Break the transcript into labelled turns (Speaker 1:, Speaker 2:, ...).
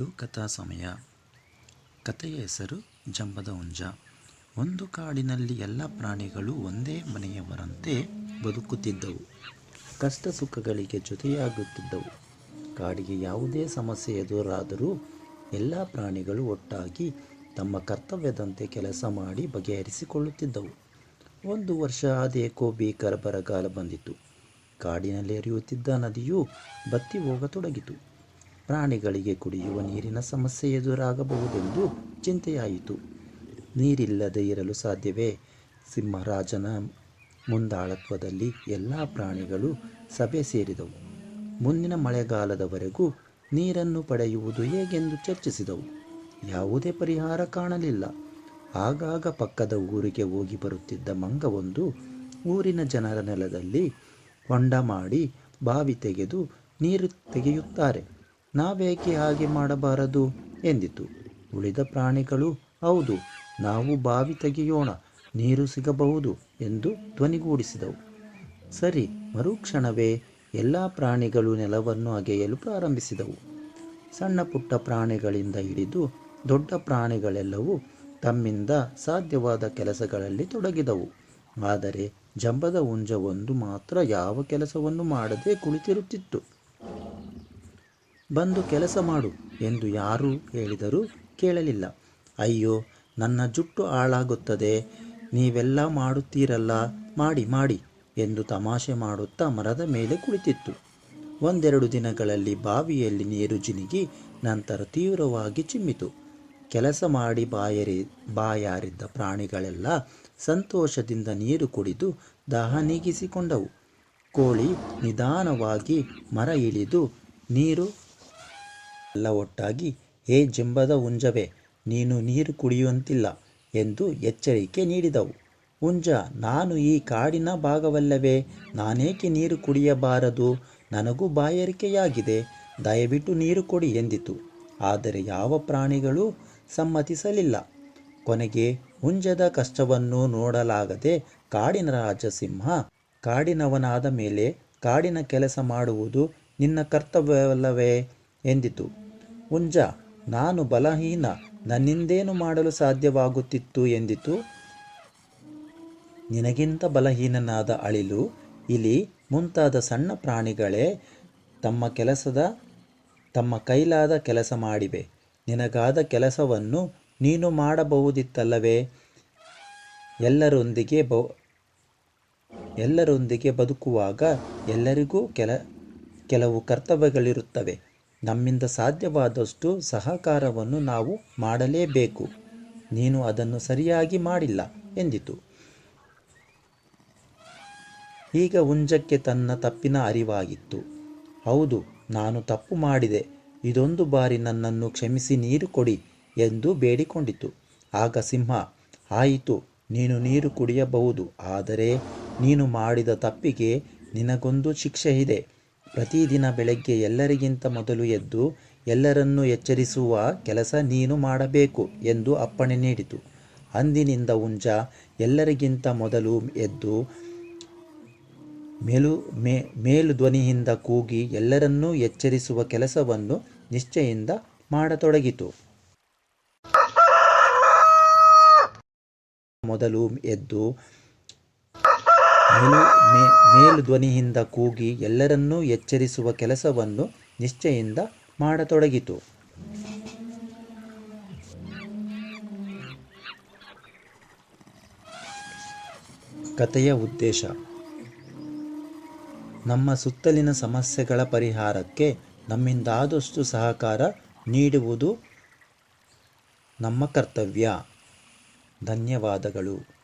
Speaker 1: ಇದು ಕಥಾ ಸಮಯ. ಕಥೆಯ ಹೆಸರು ಜಂಬದ ಹುಂಜ ಒಂದು ಕಾಡಿನಲ್ಲಿ ಎಲ್ಲ ಪ್ರಾಣಿಗಳು ಒಂದೇ ಮನೆಯವರಂತೆ ಬದುಕುತ್ತಿದ್ದವು. ಕಷ್ಟ ಸುಖಗಳಿಗೆ ಜೊತೆಯಾಗುತ್ತಿದ್ದವು. ಕಾಡಿಗೆ ಯಾವುದೇ ಸಮಸ್ಯೆ ಎದುರಾದರೂ ಎಲ್ಲ ಪ್ರಾಣಿಗಳು ಒಟ್ಟಾಗಿ ತಮ್ಮ ಕರ್ತವ್ಯದಂತೆ ಕೆಲಸ ಮಾಡಿ ಬಗೆಹರಿಸಿಕೊಳ್ಳುತ್ತಿದ್ದವು. ಒಂದು ವರ್ಷ ಅದೇಕೋ ಭೀಕರ ಬರಗಾಲ ಬಂದಿತು. ಕಾಡಿನಲ್ಲಿ ಹರಿಯುತ್ತಿದ್ದ ನದಿಯು ಬತ್ತಿ ಹೋಗತೊಡಗಿತು. ಪ್ರಾಣಿಗಳಿಗೆ ಕುಡಿಯುವ ನೀರಿನ ಸಮಸ್ಯೆ ಎದುರಾಗಬಹುದೆಂದು ಚಿಂತೆಯಾಯಿತು. ನೀರಿಲ್ಲದೆ ಇರಲು ಸಾಧ್ಯವೇ? ಸಿಂಹರಾಜನ ಮುಂದಾಳತ್ವದಲ್ಲಿ ಎಲ್ಲ ಪ್ರಾಣಿಗಳು ಸಭೆ ಸೇರಿದವು. ಮುಂದಿನ ಮಳೆಗಾಲದವರೆಗೂ ನೀರನ್ನು ಪಡೆಯುವುದು ಹೇಗೆಂದು ಚರ್ಚಿಸಿದವು. ಯಾವುದೇ ಪರಿಹಾರ ಕಾಣಲಿಲ್ಲ. ಆಗಾಗ ಪಕ್ಕದ ಊರಿಗೆ ಹೋಗಿ ಬರುತ್ತಿದ್ದ ಮಂಗವೊಂದು ಊರಿನ ಜನರ ನೆಲದಲ್ಲಿ ಹೊಂಡ ಮಾಡಿ ಬಾವಿ ತೆಗೆದು ನೀರು ತೆಗೆಯುತ್ತಾರೆ. ನಾವೇಕೆ ಹಾಗೆ ಮಾಡಬಾರದು? ಎಂದಿತು. ಉಳಿದ ಪ್ರಾಣಿಗಳು ಹೌದು, ನಾವು ಬಾವಿ ತೆಗೆಯೋಣ, ನೀರು ಸಿಗಬಹುದು ಎಂದು ಧ್ವನಿಗೂಡಿಸಿದವು. ಸರಿ, ಮರುಕ್ಷಣವೇ ಎಲ್ಲ ಪ್ರಾಣಿಗಳು ನೆಲವನ್ನು ಅಗೆಯಲು ಪ್ರಾರಂಭಿಸಿದವು. ಸಣ್ಣ ಪುಟ್ಟ ಪ್ರಾಣಿಗಳಿಂದ ಹಿಡಿದು ದೊಡ್ಡ ಪ್ರಾಣಿಗಳೆಲ್ಲವೂ ತಮ್ಮಿಂದ ಸಾಧ್ಯವಾದ ಕೆಲಸಗಳಲ್ಲಿ ತೊಡಗಿದವು. ಆದರೆ ಜಂಬದ ಉಂಜವೊಂದು ಮಾತ್ರ ಯಾವ ಕೆಲಸವನ್ನು ಮಾಡದೆ ಕುಳಿತಿರುತ್ತಿತ್ತು. ಬಂದು ಕೆಲಸ ಮಾಡು ಎಂದು ಯಾರು ಹೇಳಿದರೂ ಕೇಳಲಿಲ್ಲ. ಅಯ್ಯೋ, ನನ್ನ ಜುಟ್ಟು ಹಾಳಾಗುತ್ತದೆ. ನೀವೆಲ್ಲ ಮಾಡುತ್ತೀರಲ್ಲ. ಮಾಡಿ ಮಾಡಿ ಎಂದು ತಮಾಷೆ ಮಾಡುತ್ತಾ ಮರದ ಮೇಲೆ ಕುಳಿತಿತ್ತು. ಒಂದೆರಡು ದಿನಗಳಲ್ಲಿ ಬಾವಿಯಲ್ಲಿ ನೀರು ಜಿನಿಗಿ ನಂತರ ತೀವ್ರವಾಗಿ ಚಿಮ್ಮಿತು. ಕೆಲಸ ಮಾಡಿ ಬಾಯರಿ, ಬಾಯಾರಿದ್ದ ಪ್ರಾಣಿಗಳೆಲ್ಲ ಸಂತೋಷದಿಂದ ನೀರು ಕುಡಿದು ದಾಹ ನೀಗಿಸಿಕೊಂಡವು. ಕೋಳಿ ನಿಧಾನವಾಗಿ ಮರ ಇಳಿದು ನೀರು ಎಲ್ಲ ಒಟ್ಟಾಗಿ, ಹೇ ಜಿಂಬದ ಹುಂಜವೇ ನೀನು ನೀರು ಕುಡಿಯುವಂತಿಲ್ಲ ಎಂದು ಎಚ್ಚರಿಕೆ ನೀಡಿದವು. ಹುಂಜ ನಾನು ಈ ಕಾಡಿನ ಭಾಗವಲ್ಲವೇ, ನಾನೇಕೆ ನೀರು ಕುಡಿಯಬಾರದು? ನನಗೂ ಬಾಯಾರಿಕೆಯಾಗಿದೆ, ದಯವಿಟ್ಟು ನೀರು ಕೊಡಿ ಎಂದಿತು. ಆದರೆ ಯಾವ ಪ್ರಾಣಿಗಳೂ ಸಮ್ಮತಿಸಲಿಲ್ಲ. ಕೊನೆಗೆ ಹುಂಜದ ಕಷ್ಟವನ್ನು ನೋಡಲಾಗದೆ ಕಾಡಿನ ರಾಜಸಿಂಹ, ಕಾಡಿನವನಾದ ಮೇಲೆ ಕಾಡಿನ ಕೆಲಸ ಮಾಡುವುದು ನಿನ್ನ ಕರ್ತವ್ಯವಲ್ಲವೇ ಎಂದಿತು. ಹುಂಜ, ನಾನು ಬಲಹೀನ, ನನ್ನಿಂದೇನು ಮಾಡಲು ಸಾಧ್ಯವಾಗುತ್ತಿತ್ತು ಎಂದಿತು? ನಿನಗಿಂತ ಬಲಹೀನನಾದ ಅಳಿಲು, ಇಲಿ, ಮುಂತಾದ ಸಣ್ಣ ಪ್ರಾಣಿಗಳೇ, ತಮ್ಮ ಕೆಲಸದ, ತಮ್ಮ ಕೈಲಾದ ಕೆಲಸ ಮಾಡಿವೆ. ನಿನಗಾದ ಕೆಲಸವನ್ನು ನೀನು ಮಾಡಬಹುದಿತ್ತಲ್ಲವೇ? ಎಲ್ಲರೊಂದಿಗೆ ಬ, ಎಲ್ಲರೊಂದಿಗೆ ಬದುಕುವಾಗ ಎಲ್ಲರಿಗೂ ಕೆಲ, ಕೆಲವು ಕರ್ತವ್ಯಗಳಿರುತ್ತವೆ. ನಮ್ಮಿಂದ ಸಾಧ್ಯವಾದಷ್ಟು ಸಹಕಾರವನ್ನು ನಾವು ಮಾಡಲೇಬೇಕು. ನೀನು ಅದನ್ನು ಸರಿಯಾಗಿ ಮಾಡಿಲ್ಲ ಎಂದಿತು. ಈಗ ಹುಂಜಕ್ಕೆ ತನ್ನ ತಪ್ಪಿನ ಅರಿವಾಗಿತ್ತು. ಹೌದು, ನಾನು ತಪ್ಪು ಮಾಡಿದೆ. ಇದೊಂದು ಬಾರಿ ನನ್ನನ್ನು ಕ್ಷಮಿಸಿ ನೀರು ಕೊಡಿ ಎಂದು ಬೇಡಿಕೊಂಡಿತು. ಆಗ ಸಿಂಹ, ಆಯಿತು, ನೀನು ನೀರು ಕುಡಿಯಬಹುದು, ಆದರೆ ನೀನು ಮಾಡಿದ ತಪ್ಪಿಗೆ ನಿನಗೊಂದು ಶಿಕ್ಷೆ ಇದೆ ಪ್ರತಿದಿನ ಬೆಳಗ್ಗೆ ಎಲ್ಲರಿಗಿಂತ ಮೊದಲು ಎದ್ದು, ಎಲ್ಲರನ್ನು ಎಚ್ಚರಿಸುವ ಕೆಲಸ ನೀನು ಮಾಡಬೇಕು ಎಂದು ಅಪ್ಪಣೆ ನೀಡಿತು. ಅಂದಿನಿಂದ ಉಂಜ ಎಲ್ಲರಿಗಿಂತ ಮೊದಲು ಎದ್ದು, ಮೇಲು ಮೇಲು ಧ್ವನಿಯಿಂದ ಕೂಗಿ ಎಲ್ಲರನ್ನೂ ಎಚ್ಚರಿಸುವ ಕೆಲಸವನ್ನು ನಿಶ್ಚಯಿಂದ ಮಾಡತೊಡಗಿತು. ಮೊದಲು ಎದ್ದು ಮೇಲು ಮೇ ಮೇಲು ಧ್ವನಿಯಿಂದ ಕೂಗಿ ಎಲ್ಲರನ್ನೂ ಎಚ್ಚರಿಸುವ ಕೆಲಸವನ್ನು ನಿಶ್ಚಯಿಂದ ಮಾಡತೊಡಗಿತು. ಕಥೆಯ ಉದ್ದೇಶ. ನಮ್ಮ ಸುತ್ತಲಿನ ಸಮಸ್ಯೆಗಳ ಪರಿಹಾರಕ್ಕೆ ನಮ್ಮಿಂದಾದಷ್ಟು ಸಹಕಾರ ನೀಡುವುದು ನಮ್ಮ ಕರ್ತವ್ಯ. ಧನ್ಯವಾದಗಳು.